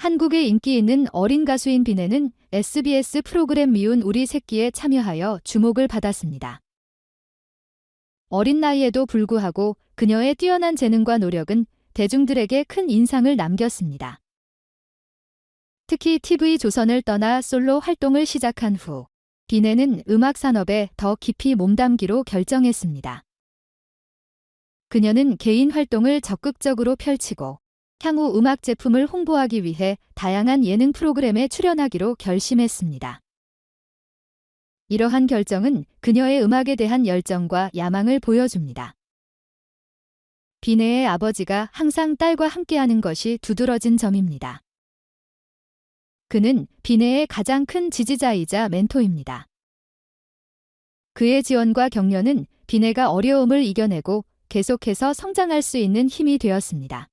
한국의 인기 있는 어린 가수인 비네는 SBS 프로그램 미운 우리 새끼에 참여하여 주목을 받았습니다. 어린 나이에도 불구하고 그녀의 뛰어난 재능과 노력은 대중들에게 큰 인상을 남겼습니다. 특히 TV 조선을 떠나 솔로 활동을 시작한 후 비네는 음악 산업에 더 깊이 몸담기로 결정했습니다. 그녀는 개인 활동을 적극적으로 펼치고 향후 음악 제품을 홍보하기 위해 다양한 예능 프로그램에 출연하기로 결심했습니다. 이러한 결정은 그녀의 음악에 대한 열정과 야망을 보여줍니다. 비네의 아버지가 항상 딸과 함께하는 것이 두드러진 점입니다. 그는 비네의 가장 큰 지지자이자 멘토입니다. 그의 지원과 격려는 비네가 어려움을 이겨내고 계속해서 성장할 수 있는 힘이 되었습니다.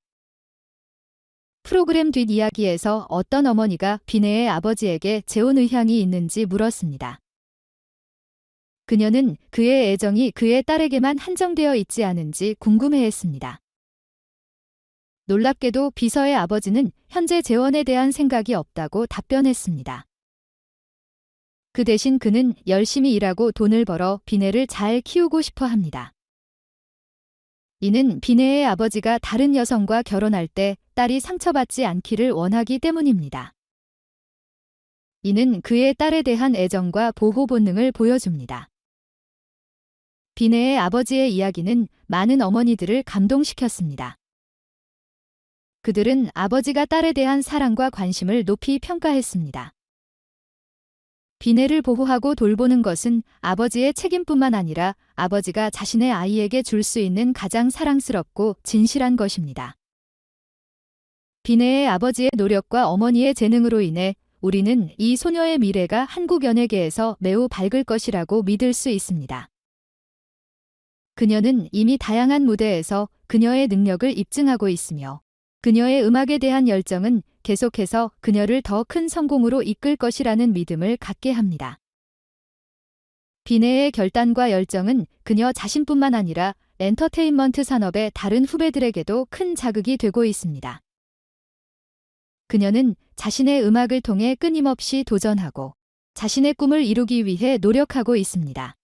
프로그램 뒷이야기에서 어떤 어머니가 비네의 아버지에게 재혼 의향이 있는지 물었습니다. 그녀는 그의 애정이 그의 딸에게만 한정되어 있지 않은지 궁금해했습니다. 놀랍게도 비서의 아버지는 현재 재혼에 대한 생각이 없다고 답변했습니다. 그 대신 그는 열심히 일하고 돈을 벌어 비네를 잘 키우고 싶어 합니다. 이는 비네의 아버지가 다른 여성과 결혼할 때 딸이 상처받지 않기를 원하기 때문입니다. 이는 그의 딸에 대한 애정과 보호 본능을 보여줍니다. 비네의 아버지의 이야기는 많은 어머니들을 감동시켰습니다. 그들은 아버지가 딸에 대한 사랑과 관심을 높이 평가했습니다. 비네를 보호하고 돌보는 것은 아버지의 책임뿐만 아니라 아버지가 자신의 아이에게 줄 수 있는 가장 사랑스럽고 진실한 것입니다. 비네의 아버지의 노력과 어머니의 재능으로 인해 우리는 이 소녀의 미래가 한국 연예계에서 매우 밝을 것이라고 믿을 수 있습니다. 그녀는 이미 다양한 무대에서 그녀의 능력을 입증하고 있으며 그녀의 음악에 대한 열정은 계속해서 그녀를 더 큰 성공으로 이끌 것이라는 믿음을 갖게 합니다. 비네의 결단과 열정은 그녀 자신뿐만 아니라 엔터테인먼트 산업의 다른 후배들에게도 큰 자극이 되고 있습니다. 그녀는 자신의 음악을 통해 끊임없이 도전하고 자신의 꿈을 이루기 위해 노력하고 있습니다.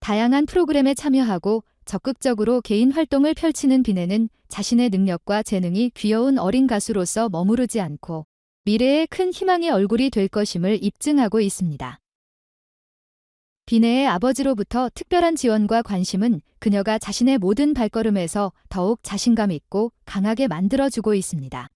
다양한 프로그램에 참여하고 적극적으로 개인 활동을 펼치는 비네는 자신의 능력과 재능이 귀여운 어린 가수로서 머무르지 않고 미래의 큰 희망의 얼굴이 될 것임을 입증하고 있습니다. 비네의 아버지로부터 특별한 지원과 관심은 그녀가 자신의 모든 발걸음에서 더욱 자신감 있고 강하게 만들어주고 있습니다.